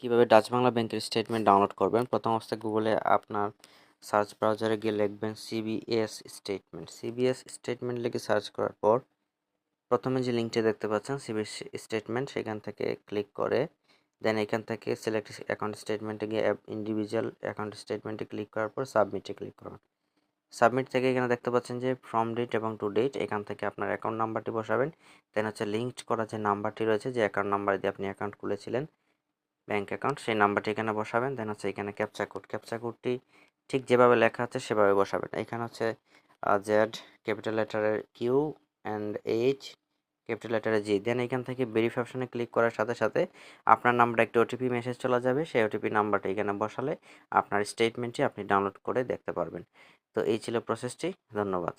কীভাবে ডাচ বাংলা ব্যাংকের statement download করবেন? প্রথম অবস্থায় গুগলে আপনার সার্চ ব্রাউজারে গিয়ে লিখবেন সিবিএস স্টেটমেন্ট সিবিএস স্টেটমেন্ট লিখে সার্চ করার পর প্রথমে যে লিঙ্কটি দেখতে পাচ্ছেন সিবিএস স্টেটমেন্ট সেখান থেকে ক্লিক করে দেন এখান থেকে সিলেক্ট অ্যাকাউন্ট স্টেটমেন্টে গিয়ে ইন্ডিভিজুয়াল অ্যাকাউন্ট স্টেটমেন্টে ক্লিক করার পর সাবমিটে ক্লিক করুন সাবমিট থেকে এখানে দেখতে পাচ্ছেন যে ফ্রম ডেট এবং টু ডেট এখান থেকে আপনার অ্যাকাউন্ট নাম্বারটি বসাবেন। দেন হচ্ছে লিঙ্কড করা যে নাম্বারটি রয়েছে, যে অ্যাকাউন্ট নাম্বার দিয়ে আপনি অ্যাকাউন্ট খুলেছিলেন ব্যাঙ্ক অ্যাকাউন্ট সেই নাম্বারটি এখানে বসাবেন দেন হচ্ছে এখানে ক্যাপচা কোড ক্যাপচা কোডটি ঠিক যেভাবে লেখা আছে সেভাবে বসাবেন। এখানে হচ্ছে জেড ক্যাপিটাল লেটারের কিউ অ্যান্ড এইচ ক্যাপিটাল লেটারে জি দেন এখান থেকে ভেরিফাই অপশনে ক্লিক করার সাথে সাথে আপনার নাম্বার একটি ওটিপি মেসেজ চলে যাবে, সেই ওটিপি নাম্বারটা এখানে বসালে আপনার স্টেটমেন্টটি আপনি ডাউনলোড করে দেখতে পারবেন। তো এই ছিল প্রসেসটি ধন্যবাদ।